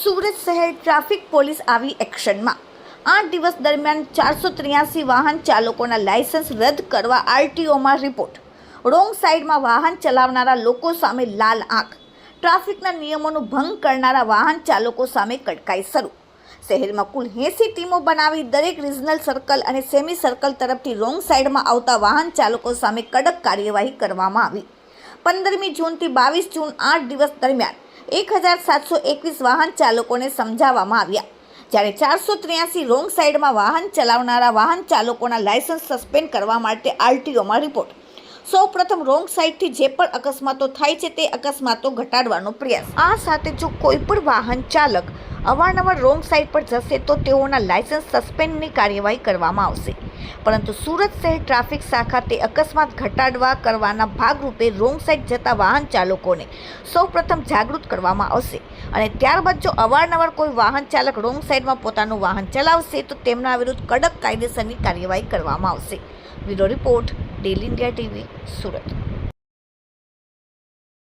સુરત શહેર traffic police આવી એક્શનમાં. આઠ દિવસ દરમિયાન ચારસો ત્ર્યાસી વાહન ચાલકોના લાયસન્સ રદ કરવા આરટીઓમાં રિપોર્ટ. રોંગ સાઈડમાં વાહન ચલાવનારા લોકો સામે લાલ આંખ. ટ્રાફિકના નિયમોનું ભંગ કરનારા વાહન ચાલકો સામે કડકાઈ શરૂ. શહેરમાં કુલ એંસી ટીમો બનાવી દરેક રિજનલ સર્કલ અને સેમી સર્કલ તરફથી રોંગ સાઈડમાં આવતા વાહન ચાલકો સામે કડક કાર્યવાહી કરવામાં આવી. પંદરમી જૂનથી બાવીસ જૂન આઠ દિવસ દરમિયાન એક હજાર સાતસો એકવીસ વાહન ચાલકોને સમજાવવામાં આવ્યા. જ્યારે ચારસો ત્ર્યાસી રોંગ સાઈડમાં વાહન ચલાવનારા વાહન ચાલકોના લાયસન્સ સસ્પેન્ડ કરવા માટે આરટીઓમાં રિપોર્ટ. સૌ પ્રથમ રોંગ સાઈડથી જે પણ અકસ્માતો થાય છે તે અકસ્માતો ઘટાડવાનો પ્રયાસ. આ સાથે જો કોઈ પણ વાહન ચાલક અવારનવાર રોંગ સાઈડ પર જશે તો તેઓના લાયસન્સ સસ્પેન્ડની કાર્યવાહી કરવામાં આવશે. પરંતુ સુરત શહેર ટ્રાફિક શાખા તે અકસ્માત ઘટાડવા કરવાના ભાગરૂપે રોંગ સાઈડ જતા વાહન ચાલકોને સૌ પ્રથમ જાગૃત કરવામાં આવશે. અને ત્યારબાદ જો અવારનવાર કોઈ વાહન ચાલક રોંગ સાઈડમાં પોતાનું વાહન ચલાવશે, તો તેમના વિરુદ્ધ કડક કાયદેસરની કાર્યવાહી કરવામાં આવશે. Bureau report daily India TV, Surat.